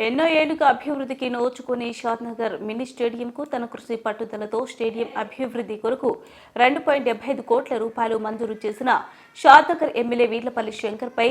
ఎన్నో ఏళ్ళుగా అభివృద్ధికి నోచుకుని షాద్నగర్ మినీ స్టేడియంకు తన కృషి పట్టుదలతో స్టేడియం అభివృద్ధి కొరకు రెండు పాయింట్ డెబ్బై ఐదు కోట్ల రూపాయలు మంజూరు చేసిన షాద్నగర్ ఎమ్మెల్యే వీర్లపల్లి శంకర్పై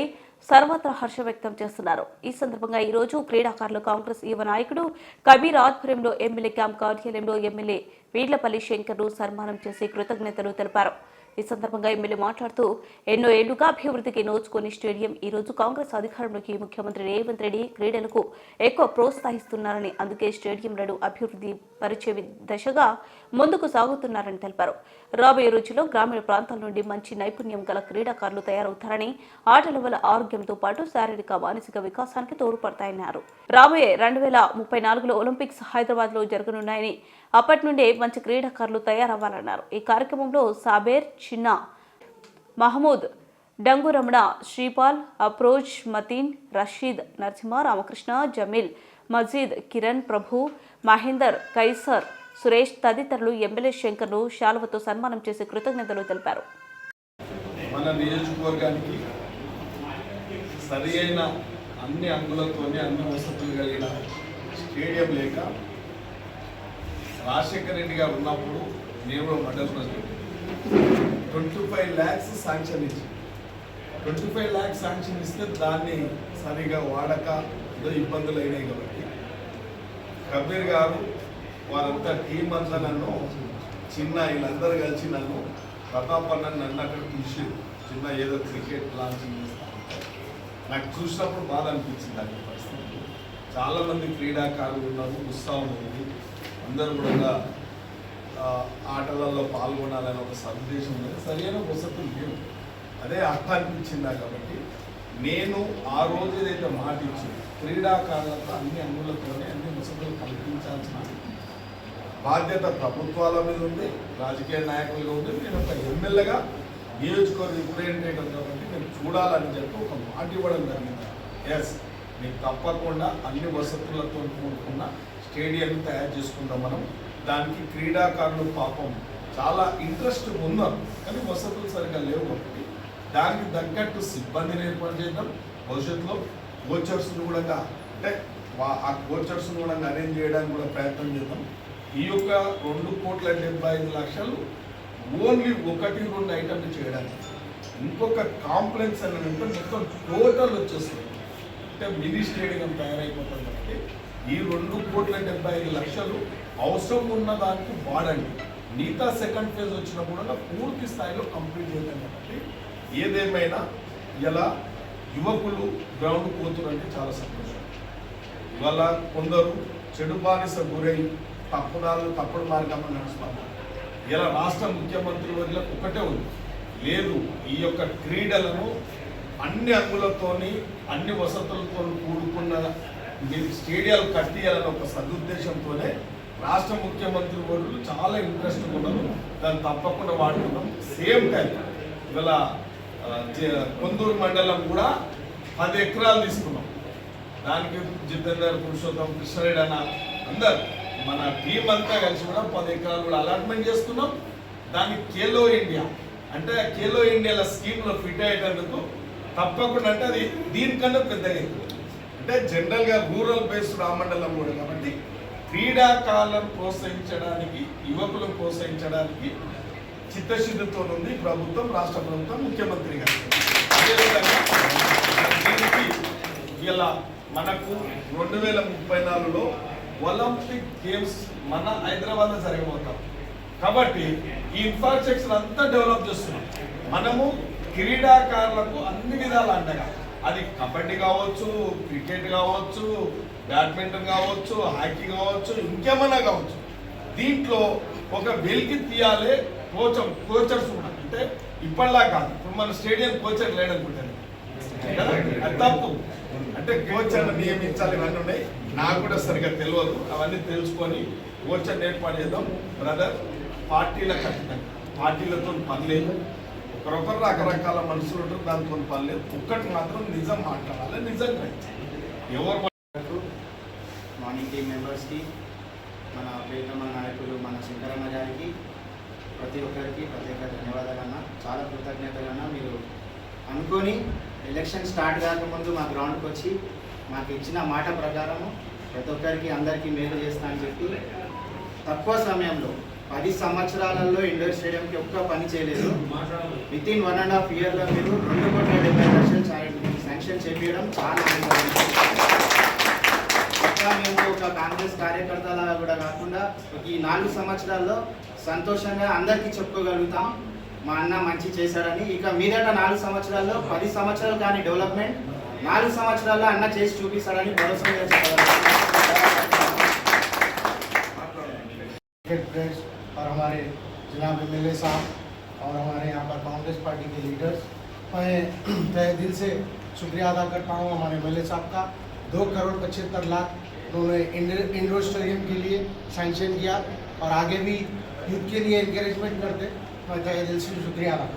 సర్వత్రా హర్షం వ్యక్తం చేస్తున్నారు. ఈ సందర్భంగా ఈ రోజు క్రీడాకారులు కాంగ్రెస్ యువ నాయకుడు కబీర్ ఆధ్వర్యంలో ఎమ్మెల్యే క్యాంప్ కార్యాలయంలో ఎమ్మెల్యే వీర్లపల్లి శంకర్ను సన్మానం చేసి కృతజ్ఞతలు తెలిపారు. ఈ సందర్భంగా ఎమ్మెల్యే మాట్లాడుతూ ఎన్నో ఏళ్ళుగా అభివృద్ధికి నోచుకుని స్టేడియం ఈ రోజు కాంగ్రెస్ అధికారంలోకి ముఖ్యమంత్రి రేవంత్ రెడ్డి క్రీడలకు ఎక్కువ ప్రోత్సహిస్తున్నారని అందుకే స్టేడియంలను అభివృద్ధి పరిచే దశగా ముందుకు సాగుతున్నారని తెలిపారు. రాబోయే రోజుల్లో గ్రామీణ ప్రాంతాల నుండి మంచి నైపుణ్యం గల క్రీడాకారులు తయారవుతారని ఆటల వల్ల ఆరోగ్యంతో పాటు శారీరక మానసిక వికాసానికి తోడ్పడతాయన్నారు. రాబోయే రెండు వేల ముప్పై నాలుగులో ఒలింపిక్స్ హైదరాబాద్లో జరగనున్నాయని అప్పటి నుండే మంచి క్రీడాకారులు తయారవ్వాలన్నారు. ఈ కార్యక్రమంలో సాబేర్ చిన్న మహమూద్ డంగు రమణ శ్రీపాల్ అప్రోజ్ మతీన్ రషీద్ నరసింహ రామకృష్ణ జమీల్ మజీద్ కిరణ్ ప్రభు మహేందర్ కైసర్ సురేష్ తదితరులు ఎమ్మెల్యే శంకర్ను శాలువతో సన్మానం చేసి కృతజ్ఞతలు తెలిపారు. మన నియోజకవర్గానికి సరి అయిన అన్ని అంగులతోనే అన్ని వసతులు కలిగిన స్టేడియం లేక రాజశేఖర రెడ్డి గారు ఉన్నప్పుడు నేను కూడా president. Twenty five lakhs sanction ఇచ్చి ట్వంటీ ఫైవ్ ల్యాక్స్ శాంక్షన్ ఇస్తే దాన్ని సరిగా వాడక ఏదో ఇబ్బందులు అయినాయి కాబట్టి కబీర్ గారు వారంతా టీం అంతా నన్ను చిన్న వీళ్ళందరూ కలిసి నన్ను ప్రతాప్ అన్న నన్ను అక్కడ తీసి చిన్న ఏదో క్రికెట్ లాంచింగ్ చేస్తా నాకు చూసినప్పుడు బాధ అనిపించింది అన్ని పరిస్థితి. చాలామంది క్రీడాకారులు ఉన్నారు ఉత్సాహం ఉంది. అందరూ కూడా ఆటలలో పాల్గొనాలని ఒక సందేశం ఉంది. సరైన వసతులు లేవు. అదే అర్థం అనిపించింది నాకు కాబట్టి నేను ఆ రోజు ఏదైతే మాట ఇచ్చి క్రీడాకారులకు అన్ని అన్నులతోనే అన్ని వసతులు కల్పించాల్సిన బాధ్యత ప్రభుత్వాల మీద ఉంది రాజకీయ నాయకులుగా ఉంది. నేను ఒక ఎమ్మెల్యేగా నియోజకవర్గ రిప్రజెంటేటివ్ కాబట్టి నేను చూడాలని చెప్పి ఒక మాట ఇవ్వడం జరిగింది. ఎస్ మీకు తప్పకుండా అన్ని వసతులతో కూడుకున్న స్టేడియం తయారు చేసుకుందాం మనం. దానికి క్రీడాకారులు పాపం చాలా ఇంట్రెస్ట్ ఉన్నారు. కానీ వసతులు సరిగ్గా లేవు కాబట్టి దానికి తగ్గట్టు సిబ్బందిని ఏర్పాటు చేద్దాం. భవిష్యత్తులో కోచర్స్ను కూడా అంటే ఆ కోచర్స్ను కూడా అరేంజ్ చేయడానికి కూడా ప్రయత్నం చేద్దాం. ఈ యొక్క రెండు కోట్ల డెబ్బై ఐదు లక్షలు ఓన్లీ ఒకటి రెండు ఐటమ్లు చేయడానికి. ఇంకొక కాంప్లెక్స్ అని అంటే మొత్తం టోటల్ వచ్చేస్తుంది. అంటే మినీ స్టేడియం తయారైపోతుంది కాబట్టి ఈ రెండు కోట్ల డెబ్బై ఐదు లక్షలు అవసరం ఉన్న దానికి వాడండి. మిగతా సెకండ్ ఫేజ్ వచ్చినప్పుడు పూర్తి స్థాయిలో కంప్లీట్ చేద్దాం కాబట్టి ఏదేమైనా ఇలా యువకులు గ్రౌండ్ పోతురంటే చాలా సంతోషం. ఇవాళ కొందరు చెడు బానిస గురై తప్పుదారులు తప్పుడు మార్గంలో నడుస్తున్నారు. ఇలా రాష్ట్ర ముఖ్యమంత్రి వర్లకు ఒకటే ఉంది. లేదు ఈ యొక్క క్రీడలను అన్ని అంగులతోని అన్ని వసతులతో కూడుకున్న మీరు స్టేడియాలు కట్టియాలని ఒక సదుద్దేశంతోనే రాష్ట్ర ముఖ్యమంత్రి వర్యులు చాలా ఇంట్రెస్ట్ ఉన్నారు. దాన్ని తప్పకుండా వాడుకున్నాం సేమ్ టైం ఇవాళ కొందూరు మండలం కూడా పది ఎకరాలు తీసుకున్నాం. దానికి జితేందర్ పురుషోత్తం కృష్ణారెడ్డి అన్న అందరు మన టీం అంతా కలిసి కూడా పది ఎకరాలు కూడా అలాట్మెంట్ చేస్తున్నాం. దాన్ని కేలో ఇండియా అంటే కేలో ఇండియాల స్కీమ్లో ఫిట్ అయ్యేటందుకు తప్పకుండా అంటే అది దీనికన్నా పెద్దగా అంటే జనరల్గా రూరల్ బేస్డ్ ఆ మండలం కూడా కాబట్టి క్రీడాకాలను ప్రోత్సహించడానికి యువకులను ప్రోత్సహించడానికి చిత్తశుద్ధితో ఉంది ప్రభుత్వం రాష్ట్ర ప్రభుత్వం ముఖ్యమంత్రి గారు. అదేవిధంగా దీనికి ఇలా మనకు రెండు వేల ముప్పై నాలుగులో ఒలింపిక్ గేమ్స్ మన హైదరాబాద్లో జరగబోతాం. కాబట్టి ఈ ఇన్ఫ్రాస్ట్రక్చర్ అంతా డెవలప్ చేస్తున్నాం. మనము క్రీడాకారులకు అన్ని విధాలు అండగా. అది కబడ్డీ కావచ్చు క్రికెట్ కావచ్చు బ్యాడ్మింటన్ కావచ్చు హాకీ కావచ్చు ఇంకేమైనా కావచ్చు. దీంట్లో ఒక వెలికి తీయాలి కోచం కోచర్స్ ఉన్నారు అంటే ఇప్పటిలా కాదు. ఇప్పుడు మన స్టేడియం కోచర్ లేడనుకుంటాను తప్పు. అంటే కోచర్ నియమించాలి ఇవన్నీ ఉన్నాయి. నాకు కూడా సరిగ్గా తెలియదు అవన్నీ తెలుసుకొని కోచర్ ఏర్పాటు చేద్దాం. బ్రదర్ పార్టీల ఖచ్చితంగా పార్టీలతో పని లేదు ఒకరొకరు రకరకాల మనుషులు ఉంటారు దాంతో పని లేదు ఒక్కటి మాత్రం నిజం మాట్లాడాలి నిజం ఎవరు మార్నింగ్ టీం మెంబర్స్కి మన ప్రియతమ నాయకులు మన శంకరన్న గారికి ప్రతి ఒక్కరికి ప్రత్యేక ధన్యవాదాలు చాలా కృతజ్ఞతలన్నా మీరు అనుకొని ఎలక్షన్ స్టార్ట్ కాకముందు మా గ్రౌండ్కి వచ్చి మాకు ఇచ్చిన మాట ప్రకారము ప్రతి ఒక్కరికి అందరికీ మేలు చేస్తా అని చెప్పి తక్కువ సమయంలో పది సంవత్సరాలలో ఇండోర్ స్టేడియంకి ఒక్క పని చేయలేదు. With in one and half ఇయర్లో మీరు రెండు కోట్ల డెబ్బై లక్షలు శాంక్షన్ చేయడం చాలా మేము ఒక కాంగ్రెస్ కార్యకర్తలాగా కూడా కాకుండా ఈ నాలుగు సంవత్సరాల్లో సంతోషంగా అందరికీ చెప్పుకోగలుగుతాం. మా అన్న మంచి చేశాడని ఇక మీదట నాలుగు సంవత్సరాల్లో పది సంవత్సరాలు కానీ డెవలప్మెంట్ నాలుగు సంవత్సరాల్లో అన్న చేసి చూపిస్తాడని భరోసా మీద చెప్పగలుగుతాం क्रिकेट प्लेयर्स और हमारे जनाब एम साहब और हमारे यहाँ पर कांग्रेस पार्टी के लीडर्स मैं तहे दिल से शुक्रिया अदा करता हूँ हमारे एम साहब का दो करोड़ पचहत्तर लाख उन्होंने इंडोर इंडोर स्टेडियम के लिए सैंक्शन किया और आगे भी यूथ के लिए इंकरेजमेंट करते Mas aí ele se julgava.